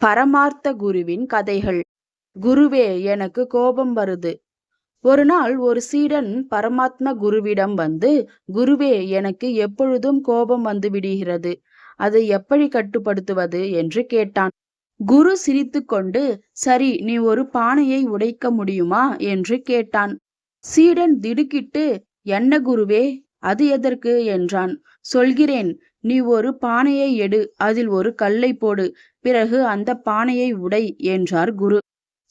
பரமார்த்த குருவின் கதைகள். குருவே எனக்கு கோபம் வருது. ஒரு நாள் ஒரு சீடன் பரமாத்ம குருவிடம் வந்து குருவே எனக்கு எப்பொழுதும் கோபம் வந்து விடுகிறது. அதை எப்படி கட்டுப்படுத்துவது? என்று கேட்டான். குரு சிரித்துக்கொண்டு சரி நீ ஒரு பானையை உடைக்க முடியுமா? என்று கேட்டான். சீடன் திடுக்கிட்டு என்ன குருவே அது எதற்கு? என்றான். சொல்கிறேன் நீ ஒரு பானையை எடு அதில் ஒரு கல்லை போடு பிறகு அந்த பானையை உடை என்றார் குரு.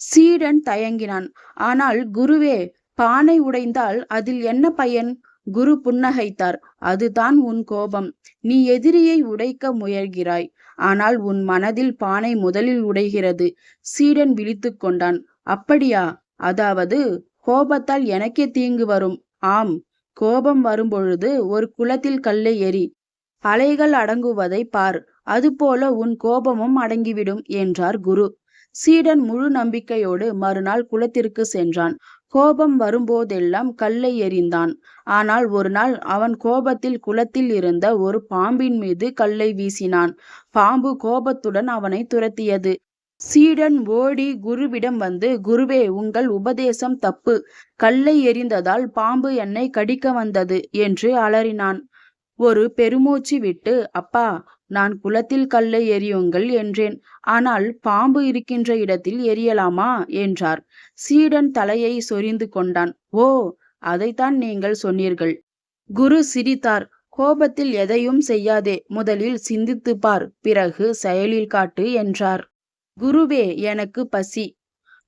சீடன் தயங்கினான். ஆனால் குருவே பானை உடைந்தால் அதில் என்ன பயன்? குரு புன்னகைத்தார். அதுதான் உன் கோபம். நீ எதிரியை உடைக்க முயல்கிறாய். ஆனால் உன் மனதில் பானை முதலில் உடைகிறது. சீடன் விழித்து கொண்டான். அப்படியா? அதாவது கோபத்தால் எனக்கே தீங்கு வரும். ஆம். கோபம் வரும்பொழுது ஒரு குளத்தில் கல்லை எரி அலைகள் அடங்குவதை பார் அதுபோல உன் கோபமும் அடங்கிவிடும் என்றார் குரு. சீடன் முழு நம்பிக்கையோடு மறுநாள் குளத்திற்கு சென்றான். கோபம் வரும்போதெல்லாம் கல்லை எறிந்தான். ஆனால் ஒரு நாள் அவன் கோபத்தில் குளத்தில் இருந்த ஒரு பாம்பின் மீது கல்லை வீசினான். பாம்பு கோபத்துடன் அவனை துரத்தியது. சீடன் ஓடி குருவிடம் வந்து குருவே உங்கள் உபதேசம் தப்பு. கல்லை எறிந்ததால் பாம்பு என்னை கடிக்க வந்தது என்று அலறினான். ஒரு பெருமூச்சு விட்டு அப்பா நான் குளத்தில் கல்லை எரியுங்கள் என்றேன். ஆனால் பாம்பு இருக்கின்ற இடத்தில் எரியலாமா என்றார். சீடன் தலையை சொரிந்து கொண்டான். ஓ அதைத்தான் நீங்கள் சொன்னீர்கள் குரு சிரித்தார். கோபத்தில் எதையும் செய்யாதே. முதலில் சிந்தித்து பார். பிறகு செயலில் காட்டு என்றார். குருவே எனக்கு பசி.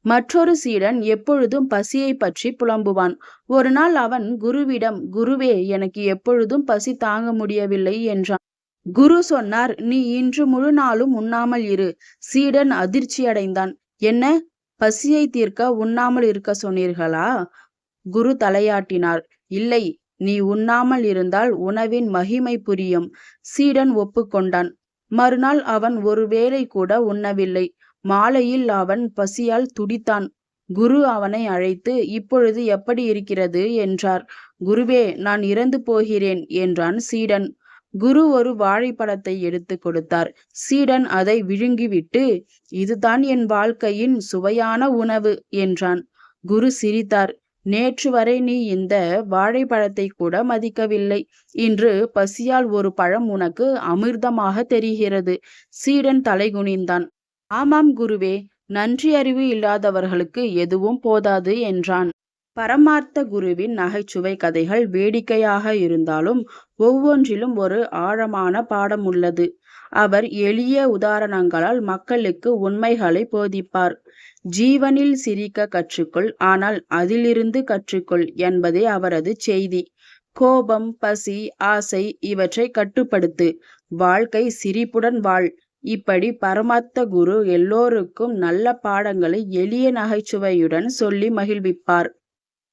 மற்றொரு சீடன் எப்பொழுதும் பசியை பற்றி புலம்புவான். ஒரு நாள் அவன் குருவிடம் குருவே எனக்கு எப்பொழுதும் பசி தாங்க முடியவில்லை என்றான். குரு சொன்னார் நீ இன்று முழு நாளும் உண்ணாமல் இரு. சீடன் அதிர்ச்சி அடைந்தான். என்ன? பசியை தீர்க்க உண்ணாமல் இருக்க சொன்னீர்களா? குரு தலையாட்டினார் இல்லை நீ உண்ணாமல் இருந்தால் உணவின் மகிமை புரியும். சீடன் ஒப்புக்கொண்டான். மறுநாள் அவன் ஒரு வேளை கூட உண்ணவில்லை. மாலையில் அவன் பசியால் துடித்தான். குரு அவனை அழைத்து இப்பொழுது எப்படி இருக்கிறது? என்றார். குருவே நான் இறந்து போகிறேன் என்றான் சீடன். குரு ஒரு வாழைப்பழத்தை எடுத்து கொடுத்தார். சீடன் அதை விழுங்கிவிட்டு இதுதான் என் வாழ்க்கையின் சுவையான உணவு என்றான். குரு சிரித்தார். நேற்று வரை நீ இந்த வாழைப்பழத்தை கூட மதிக்கவில்லை. இன்று பசியால் ஒரு பழம் உனக்கு அமிர்தமாக தெரிகிறது. சீடன் தலைகுனிந்தான். ஆமாம் குருவே நன்றி அறிவு இல்லாதவர்களுக்கு எதுவும் போதாது என்றான். பரமார்த்த குருவின் நகைச்சுவை கதைகள் வேடிக்கையாக இருந்தாலும் ஒவ்வொன்றிலும் ஒரு ஆழமான பாடம் உள்ளது. அவர் எளிய உதாரணங்களால் மக்களுக்கு உண்மைகளை போதிப்பார். ஜீவனில் சிரிக்க கற்றுக்கொள் ஆனால் அதிலிருந்து கற்றுக்கொள் என்பதே அவரது செய்தி. கோபம் பசி ஆசை இவற்றை கட்டுப்படுத்து. வாழ்க்கை சிரிப்புடன் வாழ். இப்படி பரமாத்த குரு எல்லோருக்கும் நல்ல பாடங்களை எளிய நகைச்சுவையுடன் சொல்லி மகிழ்விப்பார்.